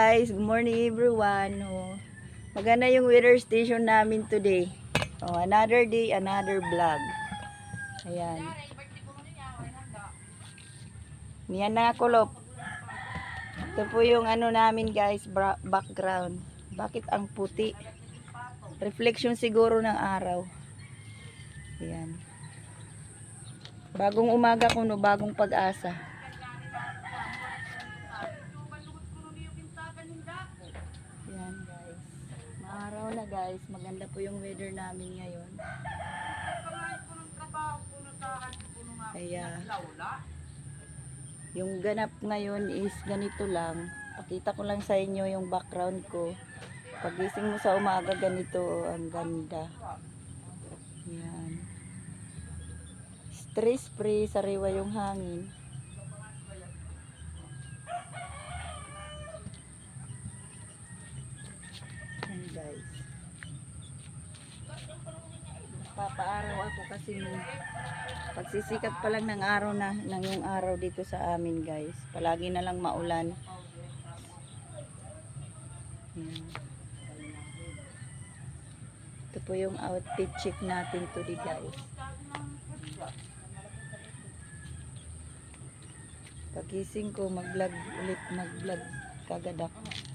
Guys, good morning everyone. Oh, maganda yung weather station namin today. Oh, another day, another vlog. Ayan. Niyan na kulop. Ito po yung ano namin guys, background. Bakit ang puti? Reflection siguro ng araw. Ayan. Bagong umaga kuno, bagong pag-asa. Na guys. Maganda po yung weather namin ngayon. Kaya yung ganap ngayon is ganito lang. Pakita ko lang sa inyo yung background ko. Pagising mo sa umaga ganito ang ganda. Yan. Stress free, sariwa yung hangin. Guys. Papaaraw ako kasi pagsisikat pa lang ng araw na ng yung araw dito sa amin guys. Palagi na lang maulan. Ito po yung outfit check natin today guys. Pagising ko mag-vlog ulit mag-vlog kagad ako.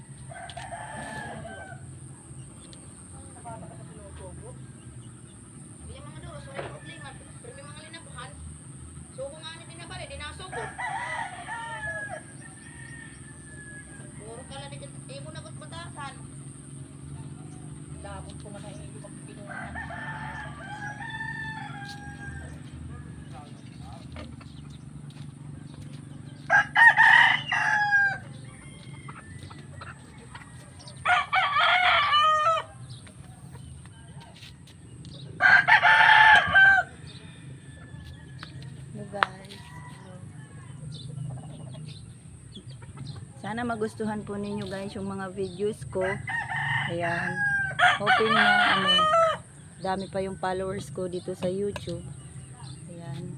Kung nga ni binabali, di. Puro ka lang dito, eh mo nagot batasan. Labot ko man Guys. Sana magustuhan po ninyo guys yung mga videos ko. Ayan. Hoping na ano, dami pa yung followers ko dito sa YouTube. Ayan.